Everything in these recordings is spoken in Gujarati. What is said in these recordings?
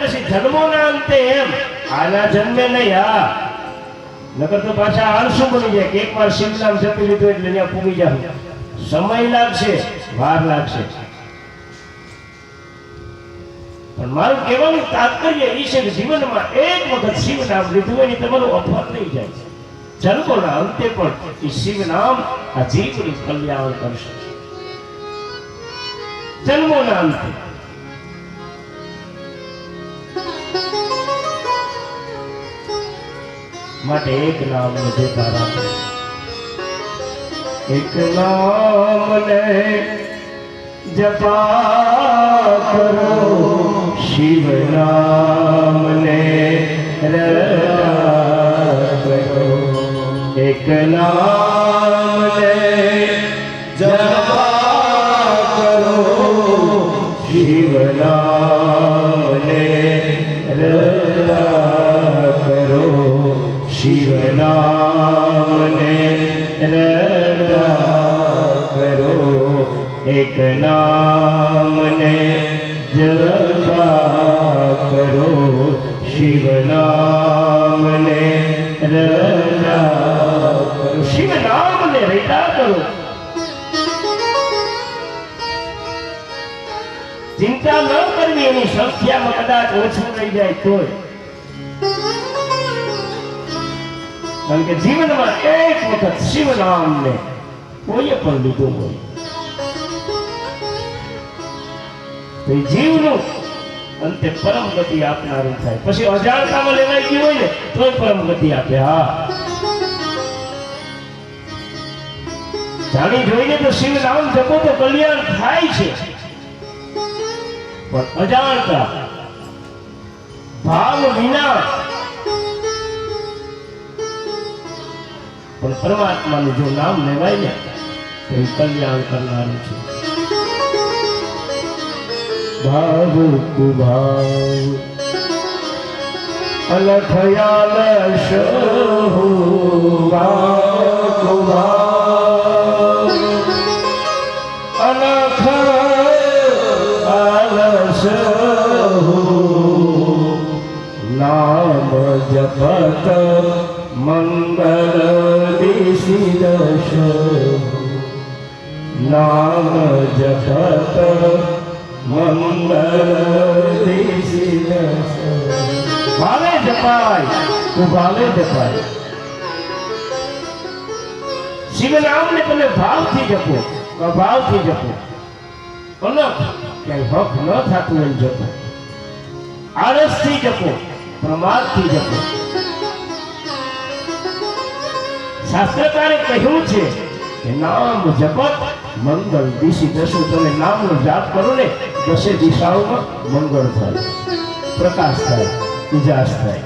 પછી જન્મોના અંતે એમ આના જન્મે નહીં, હા. નકર તો પાછા આળસુ બની જાય કે એકવાર શિમલામ જપી લીધું એટલે ત્યાં પૂગી જાવ સમય લાગશે, વાર લાગશે. પણ મારું કહેવાનું તાત્પર્ય એ છે કે જીવનમાં એક વખત શિવ નામ લીધું હોય ને તમારું અફર નહીં જાય. જન્મોના અંતે પણ એ શિવ નામ આ જીવનું કલ્યાણ કરશે. જન્મોના અંતે. માટે એક નામ છે તારા. એક નામ ને જપા કરો, શિવ નામ ને કરો. એક નામ એક નામ ને કરો શિવ નામને રટા કરો શિવ નામને રટા કરો ચિંતા ન કરવી એની સંખ્યામાં કદાચ ઓછું રહી જાય તોય કારણ કે જીવનમાં એક વખત શિવ નામને કોઈએ પણ લીધું હોય. તો અંતે પરમ ગતિ આપનારું થાય. પછી અજાણતામાં લેવાઈ ગયું હોય ને તો પરમ ગતિ આપે, હા. જાણી જોઈને તો શિવ નામ જપો તો કલ્યાણ થાય છે. પણ અજાણતા, ભાવ વિના પણ પરમાત્માનું જો નામ લેવાય ને, તો કલ્યાણ કરનારું છે. ભાવ. કુભાવ અલખયાલ શહુ ભાવ. કુભાવ અલખ આલસ નામ જપત મંગલ દિશિદશ નામ જપત દિશિદશ જપાય તું ભાલે જપાય શિવ નામને તમે ભાવથી જપો ભાવથી જપો બોલો ક્યાંય હક ન થતું એમ જપો આળસથી જપો પ્રમાદથી જપો શાસ્ત્રકારે કહ્યું છે કે નામ જપત મંગળ દિશી દશો તમે નામનો જાપ કરો ને દશે દિશાઓમાં મંગળ થાય, પ્રકાશ થાય, ઉજાસ થાય.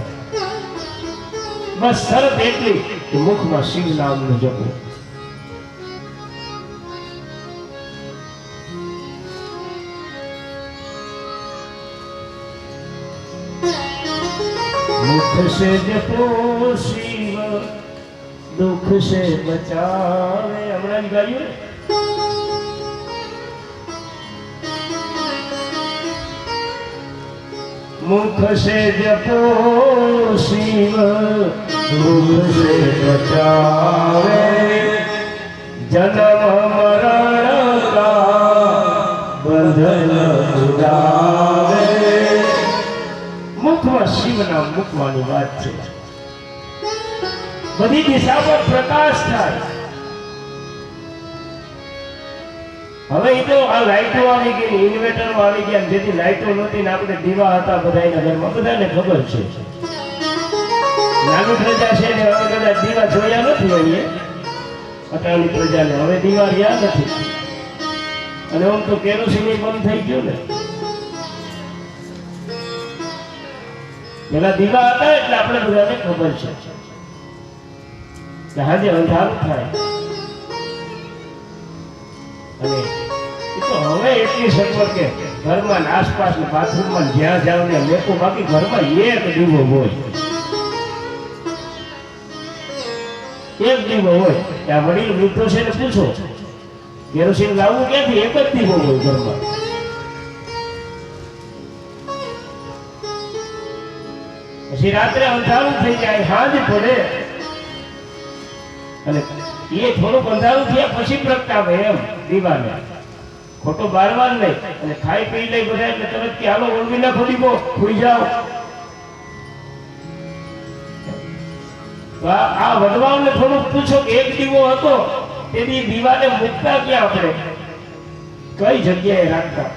બસ શરત એટલી કે મુખમાં શિવ નામનું જપો. દુઃખ સે જપો શિવ, દુઃખ સે બચાવે. હમણાં ગાયું મુખ સે જપો શિવ મુખ સે બચાવે. જન્મ મરણ કા બંધન ઉડાવે. મુખમાં શિવના મુખવાની વાત છે. બધી દિશામાં પ્રકાશ થાય. હવે એ તો આ લાઈટો આવી ગઈ ઇન્વર્ટર આવી ગયા જેથી લાઈટો નહોતી ને આપણે દીવા હતા બધાના ઘરમાં. બધાને ખબર છે. નાની પ્રજા છે ને હવે કદાચ દીવા જોયા નથી અહીંયા અટાણી પ્રજાને હવે દીવા રહ્યા નથી. અને આમ તો કેરોસીન બંધ થઈ ગયો ને. પેલા દીવા હતા એટલે આપણે બધાને ખબર છે. કે હાજે અંધારું થાય. અને હવે એટલી સગવડ કે ઘરમાં આસપાસ બાથરૂમમાં જ્યાં જાવ ને લેકો બાકી ઘરમાં એક દીવો હોય. એક દીવો હોય. આ વડીલ વૃદ્ધો છે ને પૂછો, કેરોસીન લાવવું ક્યાંથી? એક જ દીવો હોય ઘરમાં. પછી રાત્રે અંધારું થઈ જાય સાંજ પડે. અને એ થોડુંક અંધારું થયા પછી પ્રગટાવે એમ દીવાને. ખોટો બારવાર નહીં. અને ખાઈ પી લઈ બધા એટલે તરત કે હાલો ઓળવી નાખો દીવો ખુલી જાઓ. આ વડવાઓને થોડુંક પૂછો કે એક દીવો હતો, તેની દીવાને મૂકતા ક્યાં આપણે? કઈ જગ્યાએ રાખતા?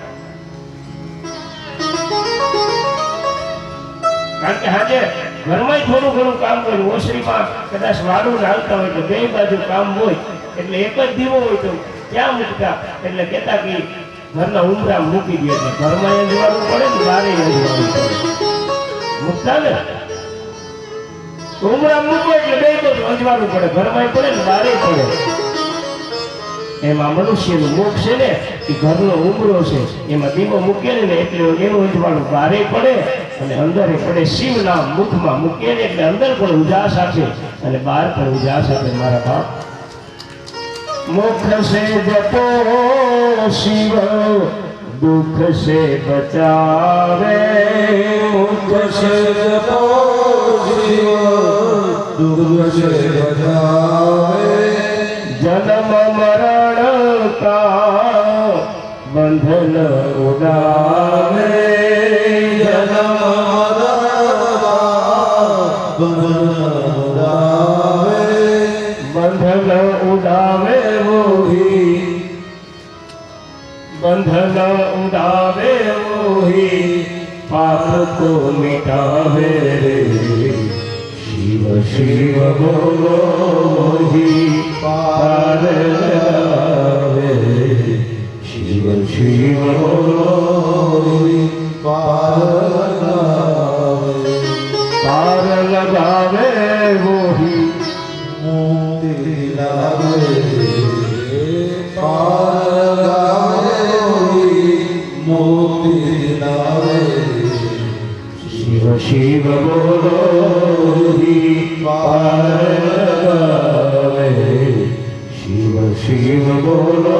કારણ કે હાજે ઘરમાં થોડું ઘણું કામ કર્યું, ઓસરીમાં કદાચ વાળું નાખતા હોય તો બે બાજુ કામ હોય, એટલે એક જ દીવો હોય તો ક્યાં મૂકતા? એટલે કહેતા કે ઘરના ઉમરા મૂકી દે છે. ઘરમાં અંજવાળું પડે ને બારે અંજવાળું પડે. મૂકતા ને? ઉમરા મૂકો એટલે બે તો અંજવાળું પડે. ઘરમાં પડે ને બારે પડે. એમાં મનુષ્યનું મુખ છે ને, એ ઘરનો ઉમરો છે. એમાં દીવો મૂકે ને એટલે એનું અંજવાળું બારે પડે અને અંદર પડે શિવ નામ મુખમાં મૂકે ને એટલે અંદર પણ ઉજાસ આપે. અને બહાર પણ ઉજાસ આપે. મારા બાપ મુખ સે જતો શિવ દુઃખ સે બચાવે. મુખ સે જતો શિવ દુઃખ સે को मिटावे रे शिव शिव बोलो मोही पार लगावे शिव शिव बोलो पार शिव शिव बोलो ही पार लगावे शिव शिव बोलो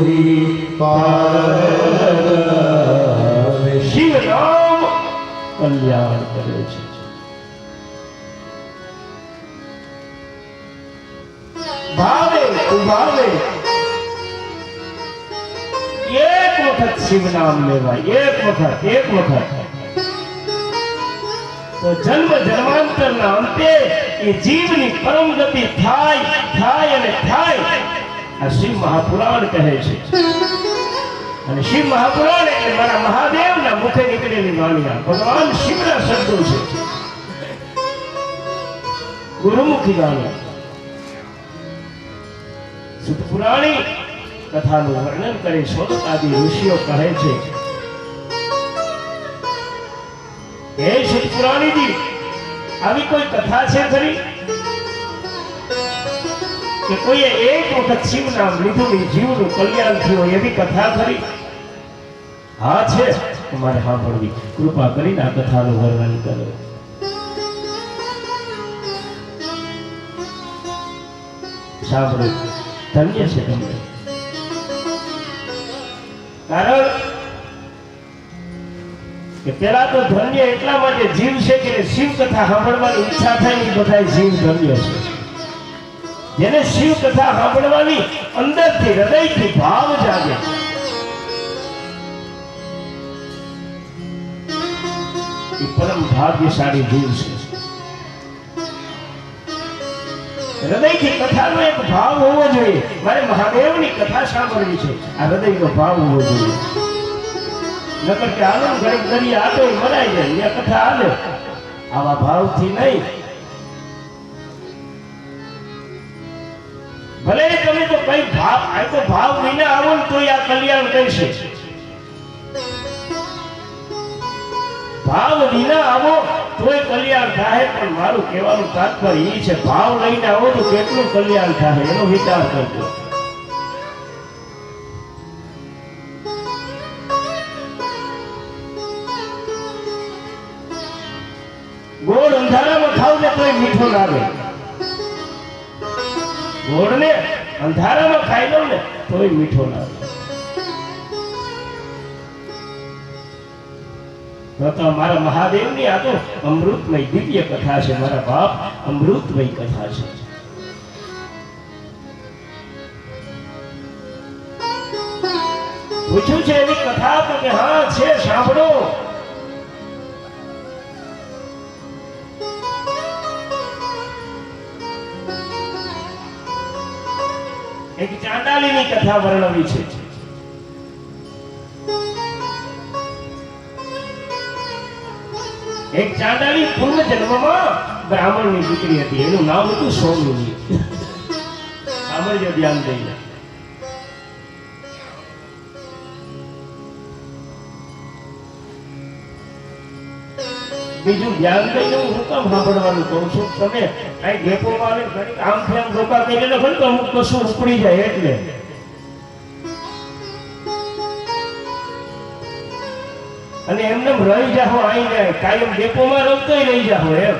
ही પાર लगावे શિવ નામ કલ્યાણ કરે છે ભાવે ઉભાવે એક વખત શિવ નામ લેવાય એક વખત એક વખત તો જન્મ જન્માંતરના અંતે એ જીવની પરમ ગતિ થાય થાય અને થાય. આ શિવ મહાપુરાણ કહે છે. અને શિવ મહાપુરાણ એટલે મારા મહાદેવના મુખે નીકળેલી વાણીયા. ભગવાન શિવના શબ્દો છે. ગુરુમુખી વાણી. સુતપુરાણી કથાનું વર્ણન કરે સ્વરૂપ આદિ ઋષિઓ કહે છે હે સુતપુરાણીજી આવી કોઈ કથા છે ખરી? કે કોઈએ એક વખત શિવ નામ લીધું જીવનું કલ્યાણ થયું એવી કથા ખરી? હા છે, તમારે સાંભળવી. કૃપા કરીને આ કથાનું વર્ણન કરો. સાંભળો. ધન્ય છે તમને. કારણ કે પેલા તો ધન્ય એટલા માટે જીવ છે કે શિવ કથા સાંભળવાની ઈચ્છા થાય એ બધા જીવ ધન્ય છે. જેને શિવ કથા સાંભળવાની અંદરથી હૃદયથી ભાવ જાગે. એ પરમ ભાગ્યશાળી જીવ છે. હૃદયથી કથાનો એક ભાવ હોવો જોઈએ. મારે મહાદેવની કથા સાંભળવી છે. આ હૃદયનો ભાવ હોવો જોઈએ. નકર કે હાલો ઘડીક દરિયા આટો મરાઈ જાય એ કથા હાલે. આવા ભાવથી નહીં. ભલે તમે તો કઈ ભાવ, આ તો ભાવ વિના આવો ને તોય આ કલ્યાણ કરશે. ભાવ વિના આવો તોય કલ્યાણ થાય, પણ મારું કહેવાનું તાત્પર્ય એ છે, ભાવ લઈને આવો તો કેટલું કલ્યાણ થાય, એનો વિચાર કરજો. ખાવ ને મીઠો લાગે ગોળને અંધારામાં ખાઈ લો ને, તોય મીઠો લાગે તો તો મારા આ તો અમૃતમય દિવ્ય કથા છે, મારા બાપ અમૃતમય કથા છે. પૂછ્યું છે એની કથા તો કે હા, છે, સાંભળો. એક ચાંડાલીની કથા વર્ણવી છે. એક ચાંડાલી પૂર્વ જન્મમાં બ્રાહ્મણની દીકરી હતી. એનું નામ હતું સોમિની. સાંભળજો ધ્યાન દઈને. બીજું ધ્યાન દઈને હું કામ સાંભળવાનું કહું છું? તમે કઈ ડેપોમાં ને આમ આમથી આમ રોકા કરી લખો ને તો અમુક કશું ઉપડી જાય એટલે. અને એમને એમ રહી જાઓ જાય કાયમ ડેપોમાં રમતો રહી જાઓ એમ.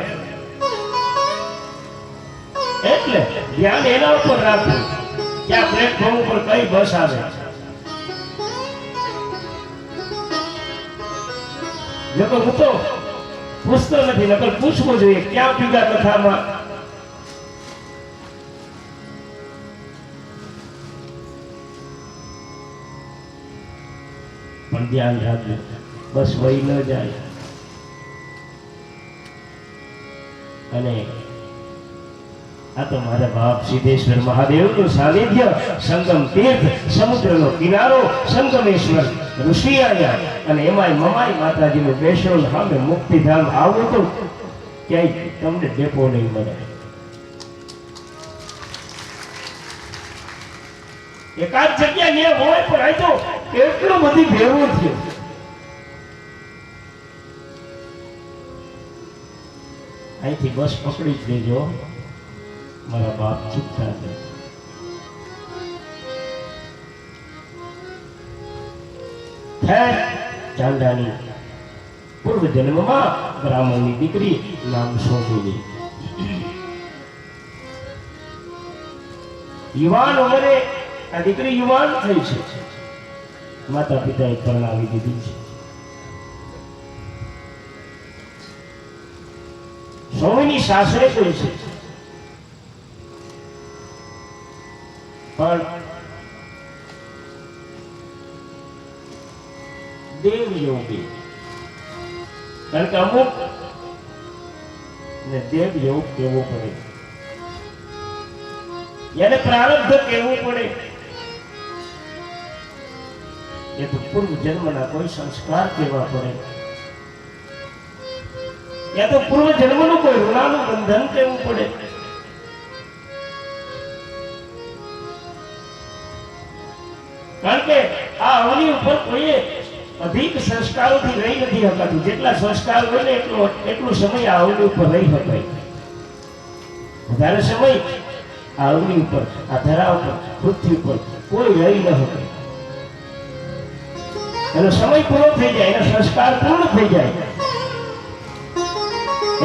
એટલે ધ્યાન એના ઉપર રાખવું. કે આ પ્લેટફોર્મ ઉપર કઈ બસ આવે. તો હું તો પૂછતો નથી, નકર પૂછવું જોઈએ ક્યાં પીગા કથામાં. પણ ધ્યાન રાખજો, બસ વહી ન જાય. અને આ તો મારા બાપ સિદ્ધેશ્વર મહાદેવનું સાનિધ્ય, સંગમ તીર્થ, સમુદ્રનો કિનારો, સંગમેશ્વર ઋષિ આવ્યા અને એમાંય મમાઈ માતાજીનું બેસોલ સામે મુક્તિધામ આવું તો ક્યાંય તમને ડેપો નહીં મળે. એકાદ જગ્યા ન્યા હોય પણ આ તો કેટલું બધી ભેવું થયું અહીંથી બસ પકડી જ લેજો. મારા બાપ ચૂકતા છે. ખેર ચાંદાની પૂર્વ જન્મમાં બ્રાહ્મણની દીકરી નામ સોમિની યુવાન ઉંમરે આ દીકરી યુવાન થઈ છે. માતા પિતાએ પરણાવી દીધી છે. સ્વામીની સાસરે કોઈ છે. પણ યોગી કારણ કે અમુક ને દેવ યોગ કેવો પડે? એને પ્રારબ્ધ કેવું પડે? એ તો પૂર્વ જન્મના કોઈ સંસ્કાર કેવા પડે? યા તો પૂર્વ જન્મનું કોઈ ઋણાનું બંધન કેવું પડે? કારણ કે આ અવની ઉપર કોઈએ અધિક સંસ્કારોથી રહી નથી શકાતું જેટલા સંસ્કાર હોય ને એટલો એટલો સમય આવડી ઉપર રહી શકાય. વધારે સમય આવડી ઉપર, આ ધરા ઉપર, પૃથ્વી ઉપર કોઈ રહી ન શકે. એનો સમય પૂરો થઈ જાય, એનો સંસ્કાર પૂર્ણ થઈ જાય.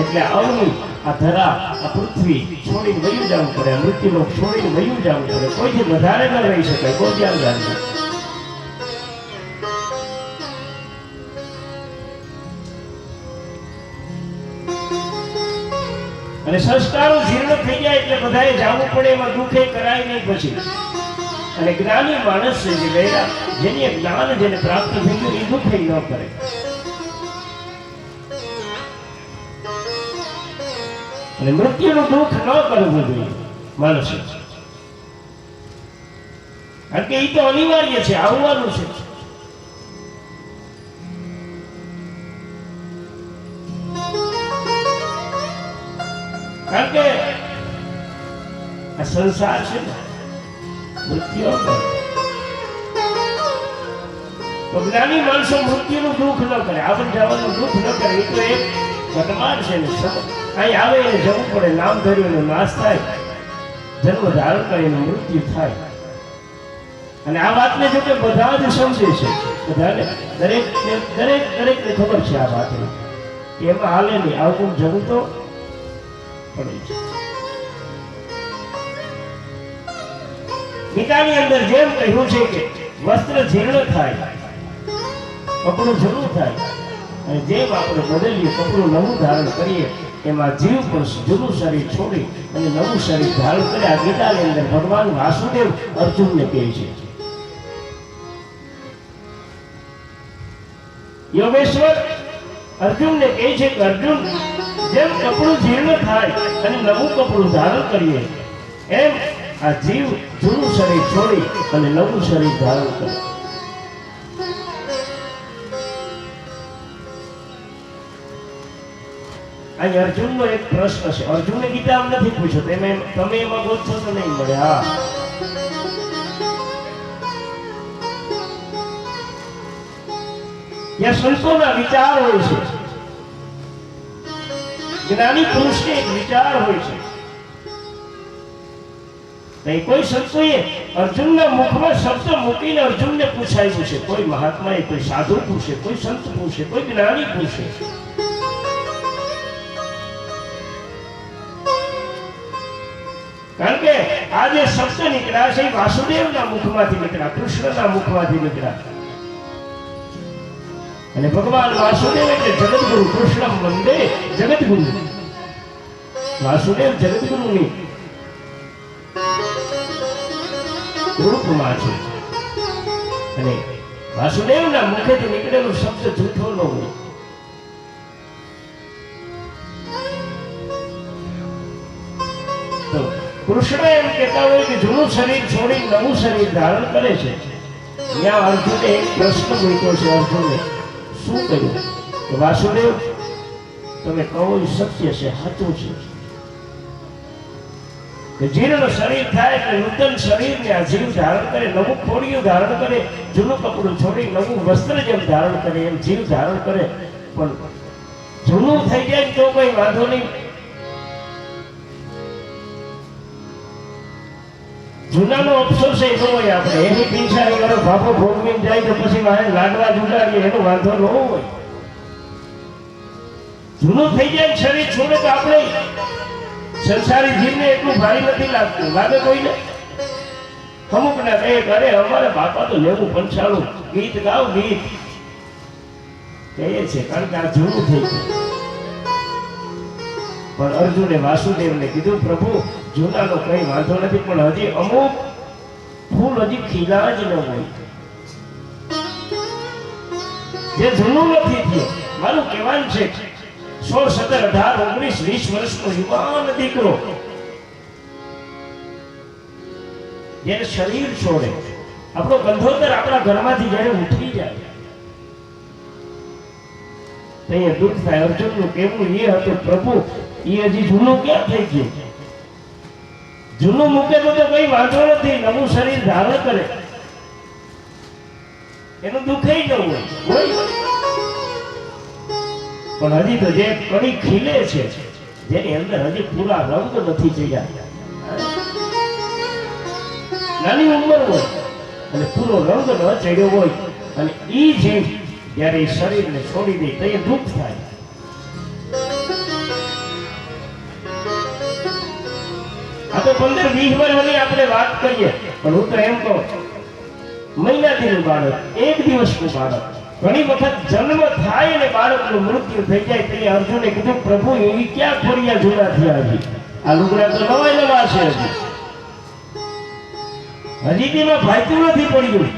એટલે અવની, આ ધરા, આ પૃથ્વી છોડીને વયું જવું પડે મૃત્યુ મૃત્યુલોક છોડીને વયું જવું પડે. કોઈથી વધારે ન રહી શકાય, કોઈ ધ્યાન રાખજો અને સંસ્કારો જીર્ણ થઈ જાય એટલે બધાએ જવું પડે એમાં દુઃખે કરાય નહીં પછી. અને જ્ઞાની માણસ છે, જે ગયેલા જેની જ્ઞાન જેને પ્રાપ્ત થયું એ દુઃખે ન કરે. અને મૃત્યુનું દુઃખ ન કરવું જોઈએ માણસે. કારણ કે એ તો અનિવાર્ય છે, આવવાનું છે. કારણ કે આ સંસાર છે ને મૃત્યુ તો જ્ઞાની માણસો મૃત્યુનું દુઃખ ન કરે આવન જવાનું દુઃખ ન કરે, એ તો એક ઘટમાર છે ને અહીં આવે એને જવું પડે, નામ ધર્યું નાશ થાય. જન્મ ધારણ કરીને મૃત્યુ થાય. અને આ વાતને જો કે બધા જ સમજે છે. બધાને દરેક દરેક દરેકને ખબર છે આ વાતની. કે એમાં હાલે નહીં, આવું જવું તો ગીતાની અંદર જેમ કહ્યું છે કે વસ્ત્ર જીર્ણ થાય, કપડું જૂનું થાય, અને જેમ આપણે બદલીએ કપડું નવું ધારણ કરીએ, એમાં જીવ પણ જૂનું શરીર છોડી અને નવું શરીર ધારણ કરે. આ ગીતાની અંદર ભગવાન વાસુદેવ અર્જુનને કહે છે. યોગેશ્વર અર્જુનને કહે છે કે, અર્જુન જેમ કપડું જીર્ણ થાય અને નવું કપડું ધારણ કરીએ, એમ આ જીવ જૂનું શરીર છોડી અને નવું શરીર ધારણ કરે. અહીં અર્જુનનો એક પ્રશ્ન છે. અર્જુને ગીતા આમ નથી પૂછ્યો. તમે તમે એમાં ગોતશો તો નહીં મળે. હા. ત્યાં સંતોના વિચાર હોય છે. જ્ઞાની પુરુષને એક વિચાર હોય છે. નહીં, કોઈ સંતોએ અર્જુનના મુખમાં શબ્દ મૂકીને અર્જુનને પૂછાયું છે કોઈ મહાત્માએ, કોઈ સાધુ પૂછે, કોઈ સંત પૂછે, કોઈ જ્ઞાની પૂછે. કારણ કે આ જે શબ્દ નીકળ્યા છે વાસુદેવના મુખમાંથી નીકળ્યા, કૃષ્ણના મુખમાંથી નીકળ્યા. અને ભગવાન વાસુદેવ એટલે જગતગુરુ કૃષ્ણ વંદે જગતગુરુ વાસુદેવ જગતગુરુની રૂપમાં છે. અને વાસુદેવના મુખેથી નીકળેલો શબ્દ જૂઠો તો કૃષ્ણ એમ કહેતા હોય કે જૂનું શરીર છોડી નવું શરીર ધારણ કરે છે. ત્યાં અર્જુને એક પ્રશ્ન મૂક્યો છે અર્જુને. શું કર્યું કે વાસુદેવ, તમે કહો સત્ય છે, સાચું છે. કે જીર્ણ શરીર થાય એટલે નૂતન શરીરને આ જીવ ધારણ કરે, નવું ખોડિયું ધારણ કરે, જૂનું કપડું છોડી, નવું વસ્ત્ર જેમ ધારણ કરે, એમ જીવ ધારણ કરે. પણ જૂનું થઈ જાય તો કઈ વાંધો નહીં. જૂનાનો અફસોસ એ ન હોય આપણે. એની પીછા કરો બાપો ભોગવીને જાય તો પછી મારે લાડવા જુડાડીએ એનો વાંધો ન હોય. જૂનું થઈ જાય શરીર છોડે તો આપણે સંસારી જીવને એટલું ભારી નથી લાગતું. લાગે કોઈને? અમુક ને કહે, અરે, અમારે બાપા તો લેવું પંચાળું ગીત ગાવ, ગીત. કહે છે, કારણ કે આ જૂનું થઈ ગયું. પણ અર્જુને વાસુદેવને કીધું, પ્રભુ જૂનાનો કઈ વાંધો નથી, પણ હજી અમુક ફૂલ હજી ખીલા જ ન હોય. જે જૂનું નથી થયું, મારું કહેવાનું છે સોળ સત્તર અઢાર ઓગણીસ વીસ વર્ષનો યુવાન દીકરો જ્યારે શરીર છોડે, આપણો ગંધોતર આપણા ઘરમાંથી જ્યારે ઉઠી જાય અહીંયા દુઃખ થાય. અર્જુનનું કહેવું એ હતું, પ્રભુ, એ હજી જૂનું ક્યાં થઈ ગયું? જૂનું મૂકે તો કઈ વાંધો નથી, નવું શરીર ધારણ કરે. એનું દુઃખ જવું હોય પણ હજી તો જે કડી ખીલે છે, જેની અંદર હજી પૂરા રંગ નથી ચડ્યા નાની ઉંમર હોય, અને પૂરો રંગ ન ચડ્યો હોય, અને ઈ જે જ્યારે શરીરને છોડી દે તો એ દુઃખ થાય. તો પંદર વીસ વર્ષની આપણે વાત કરીએ. પણ હું તો એમ કહું, મહિનાથીનું બાળક, એક દિવસનું બાળક. ઘણી વખત જન્મ થાય અને બાળકનું મૃત્યુ થઈ જાય ત્યારે અર્જુને કીધું, પ્રભુ, એવી ક્યાં ખોડિયા જૂના થયા હજી? આ લુગડા તો નવા નવા છે હજી. હજી તેમાં ભાઈતું નથી પડ્યું.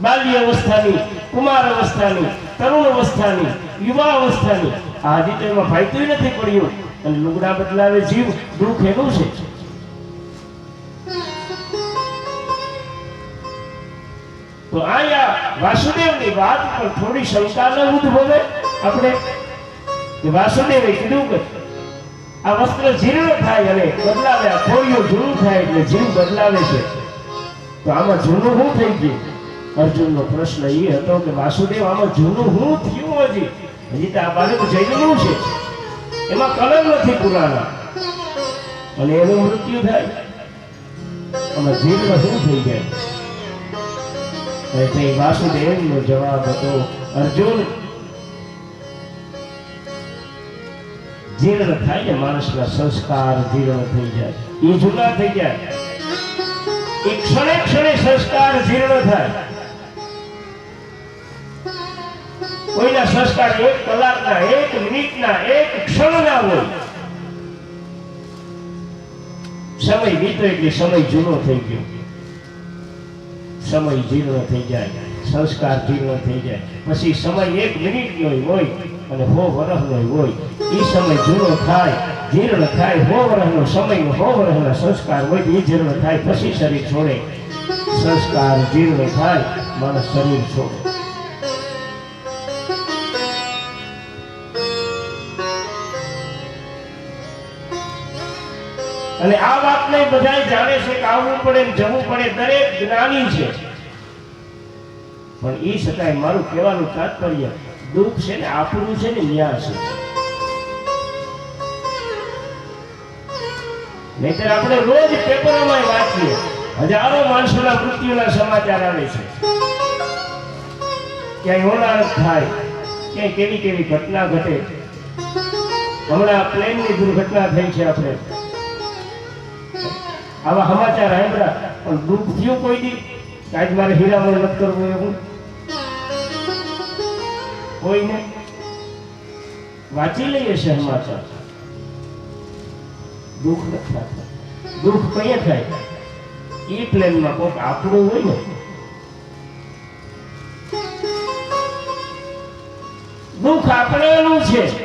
બાલ્ય અવસ્થાની, કુમાર અવસ્થાની, તરુણ અવસ્થાની, યુવા અવસ્થાની આ હજી તેમાં ભાઈતું નથી પડ્યું. લુગડા બદલાવે જીવ દુઃખ એનું છે. તો આયા વાસુદેવની વાત પર થોડી શંકા ન ઉદ્ભવે. આપણે વાસુદેવે કીધું કે આ વસ્ત્ર જીર્ણ થાય અને બદલાવે આ ખોડિયું જૂનું થાય એટલે જીવ બદલાવે છે. તો આમાં જૂનું શું થઈ ગયું? અર્જુનનો પ્રશ્ન એ હતો કે વાસુદેવ, આમાં જૂનું શું થયું હજી? હજી તો આ બાળક જન્મ્યું છે. એમાં કલર નથી પુરાણા. અને એનું મૃત્યુ થાય. અને જીર્ણ શું થઈ જાય? એટલે વાસુદેવનો જવાબ હતો, અર્જુન, જીર્ણ થાય ને માણસના સંસ્કાર જીર્ણ થઈ જાય. એ જૂના થઈ જાય. એ ક્ષણે ક્ષણે સંસ્કાર જીર્ણ થાય. કોઈના સંસ્કાર એક કલાકના, એક મિનિટના, એક ક્ષણના હોય. સમય વીતે એટલે સમય જૂનો થઈ ગયો. સમય જીર્ણ થઈ જાય. સંસ્કાર જીર્ણ થઈ જાય. પછી સમય એક મિનિટનો હોય અને હો વર્ષનો હોય. એ સમય જૂનો થાય, જીર્ણ થાય, હો વર્ષનો સમય સો વર્ષના સંસ્કાર હોય એ જીર્ણ થાય, પછી શરીર છોડે. સંસ્કાર જીર્ણ થાય માણસ શરીર છોડે. અને આ વાતને બધા જાણે છે કે આવવું પડે જવું પડે, દરેક જ્ઞાની છે. પણ એ છતાંય મારું કહેવાનું તાત્પર્ય, દુઃખ છે ને આપણું છે ને ન્યા છે. નહીતર આપણે રોજ પેપરોમાં વાંચીએ. હજારો માણસોના મૃત્યુના સમાચાર આવે છે. ક્યાંય હોનારત થાય, ક્યાંય કેવી કેવી ઘટના ઘટે. હમણાં પ્લેનની દુર્ઘટના થઈ છે આપણે. આવા સમાચાર સાંભળ્યા પણ દુઃખ થયું કોઈ દી? આજ મારે હીરામણ નથી કરવું એવું? કોઈને? વાંચી લઈએ છે સમાચાર. દુઃખ નથી દુઃખ કઈ થાય? એ પ્લેનમાં કોઈક આપણું હોય ને. દુઃખ આપણેનું છે.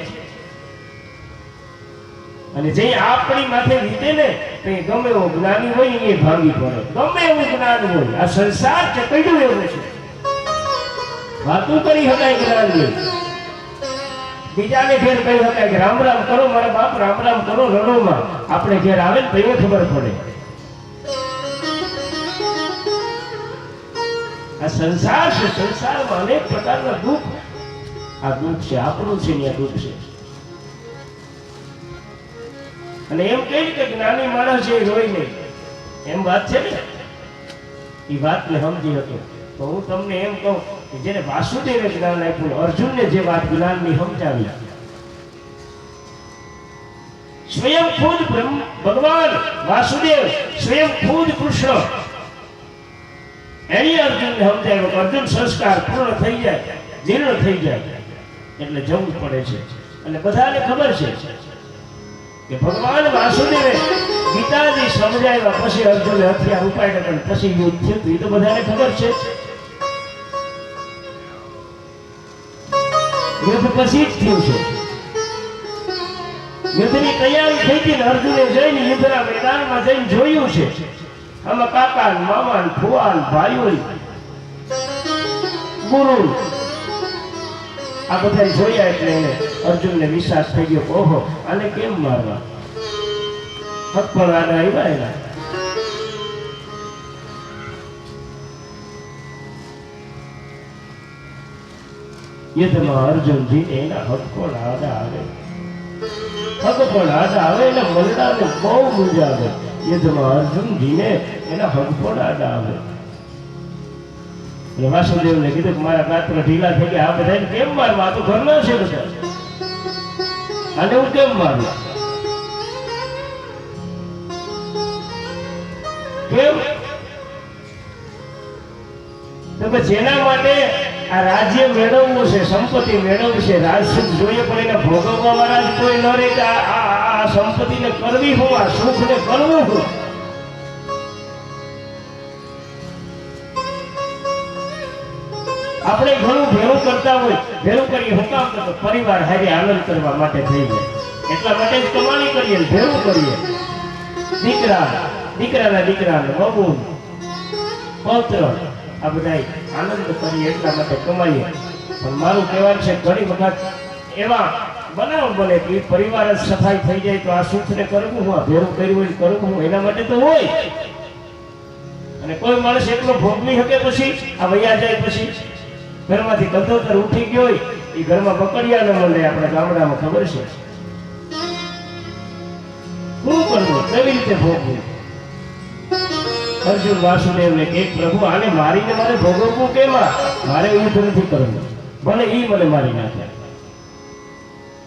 અને જે આપણી માથે વીતે ને, તે ગમે એવો જ્ઞાની હોય, એ ભાંગી પડે. ગમે એવું જ્ઞાન હોય, આ સંસાર ચકડ્યું એવું છે. વાતું કરી શકાય જ્ઞાનની બીજાને ઘેર કહી શકાય કે રામ રામ કરો, મારા બાપ રામ રામ કરો રણોમાં. આપણે ઘેર આવે ને તો ખબર પડે. આ સંસાર છે, સંસારમાં અનેક પ્રકારના દુઃખ. આ દુઃખ છે, આપણું છે ને આ દુઃખ છે. અને એમ કે જ્ઞાની માણસ એ રોય નહીં એમ વાત છે ને? એ વાતને સમજી હતો. તો હું તમને એમ કહું કે જેને વાસુદેવે જ્ઞાન આપ્યું, અર્જુનને જે વાત જ્ઞાનની સમજાવી. સ્વયં ખુદ ભગવાન વાસુદેવ, સ્વયં ખુદ કૃષ્ણ. એની અર્જુનને સમજાવ્યો કે અર્જુન સંસ્કાર પૂર્ણ થઈ જાય, જીર્ણ થઈ જાય, એટલે જવું પડે છે. અને બધાને ખબર છે કે ભગવાન વાસુદેવે ગીતાજી સમજાવ્યા પછી અર્જુને હથિયાર ઉપાડ્યા અને પછી યુદ્ધ થયું. એ તો બધાને ખબર છે. યુદ્ધ પછી જ થયું છે. યુદ્ધની તૈયારી થઈ ગઈ અર્જુને જઈને યુદ્ધના મેદાનમાં જઈને જોયું છે. આમાં કાકા મામા ને ફુવા ભાઈઓ ગુરુ આ બધા જોયા એટલે અર્જુનને વિશ્વાસ થઈ ગયો, ઓહો, આને કેમ મારવા? હક પણ આને આવ્યા એના. યુદ્ધમાં અર્જુનજી એના હક લાદા આવે. હક પણ આડા આવે એટલે મરડાને બહુ મજા આવે. યુદ્ધમાં અર્જુનજીને એના હક લાદા આવે. વાસુદેવને કીધું કે મારા પાત્ર ઢીલા થઈ ગયા, આ બધાને કેમ મારવા? તો ઘરના છે બધા. આને હું કેમ મારું? કેમ? તો જેના માટે આ રાજ્ય મેળવવું છે, સંપત્તિ મેળવવી છે રાજસુખ જોઈએ પણ એને ભોગવવા વાળા જ કોઈ ન રહે આ સંપત્તિને કરવી હું આ સુખને કરવું હું આપણે ઘણું ભેરું કરતા હોય ભેરું કરીએ હું કામ કરતો, પરિવાર હારે આનંદ કરવા માટે થઈ જાય. એટલા માટે કમાણી કરીએ ભેળું કરીએ. દીકરા, દીકરાના દીકરાને બબુ પૌત્ર, આ બધા આનંદ કરીએ, એટલા માટે કમાઈએ. પણ મારું કહેવાનું છે, ઘણી વખત એવા બનાવ બને કે પરિવાર જ સફાઈ થઈ જાય તો આ સુખને કરવું હું આ ભેરું કર્યું હોય કરવું હું એના માટે તો હોય. અને કોઈ માણસ એટલો ભોગવી શકે પછી, આ વૈયા જાય પછી ઘરમાંથી કદોતર ઉઠી ગયો હોય એ ઘરમાં પકડિયા ન મળે, આપણા ગામડામાં ખબર છે. શું કરવું કેવી રીતે ભોગવું? અર્જુન વાસુદેવને કે, પ્રભુ, આને મારીને મારે ભોગવવું કેમ મારે યુદ્ધ નથી કરવું. ભલે એ મને મારી નાખે.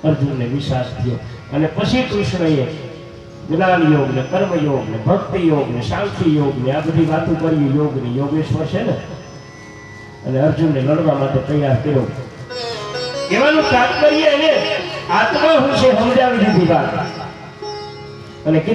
અર્જુનને વિશ્વાસ થયો. અને પછી કૃષ્ણએ જ્ઞાન યોગ ને કર્મ યોગ ને ભક્તિ યોગ ને શાંતિ યોગ ને આ બધી વાતો કરી યોગની યોગેશ્વર છે ને? અને અર્જુનને લડવા માટે તૈયાર કર્યો. કહેવાનું તાત્પર્ય એને આત્મા હું છે સમજાવી દીધી વાત. અને કીધું